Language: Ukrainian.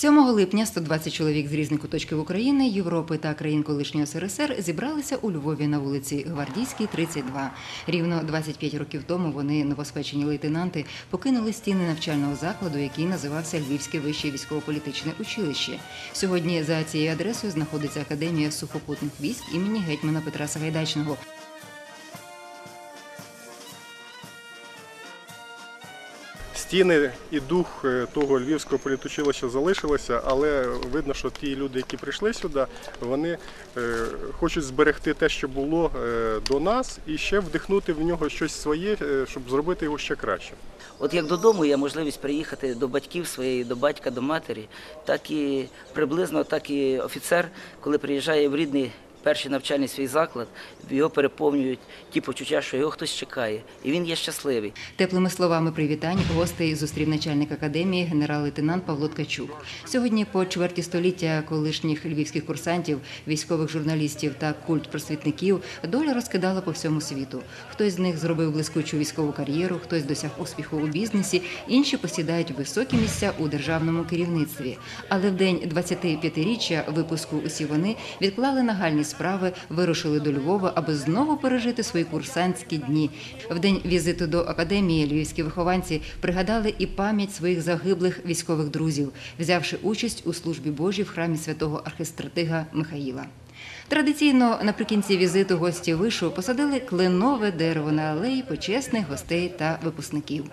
7 липня 120 чоловік з різних куточків України, Європи та країн колишнього СРСР зібралися у Львові на вулиці Гвардійській, 32. Рівно 25 років тому вони, новоспечені лейтенанти, покинули стіни навчального закладу, який називався Львівське вище військово-політичне училище. Сьогодні за цією адресою знаходиться Академія сухопутних військ імені гетьмана Петра Сагайдачного. Стіни і дух е, того львівського політучилища залишилися, але видно, що ті люди, які прийшли сюди, вони е, хочуть зберегти те, що було е, до нас, і ще вдихнути в нього щось своє, щоб зробити його ще краще. От як додому є можливість приїхати до батьків своєї, до батька, до матері, так і приблизно, так і офіцер, коли приїжджає в рідний перший навчальний свій заклад, його переповнюють ті почуття, що його хтось чекає, і він є щасливий. Теплими словами привітань гостей зустрів начальник академії генерал-лейтенант Павло Ткачук. Сьогодні, по чверті століття колишніх львівських курсантів, військових журналістів та культпросвітників, доля розкидала по всьому світу. Хтось з них зробив блискучу військову кар'єру, хтось досяг успіху у бізнесі, інші посідають високі місця у державному керівництві. Але в день 25-річчя випуску усі вони відклали нагальні справи, вирушили до Львова, аби знову пережити свої курсантські дні. В день візиту до академії львівські вихованці пригадали і пам'ять своїх загиблих військових друзів, взявши участь у службі Божій в храмі святого архистратига Михаїла. Традиційно наприкінці візиту гості вишу посадили кленове дерево на алеї почесних гостей та випускників.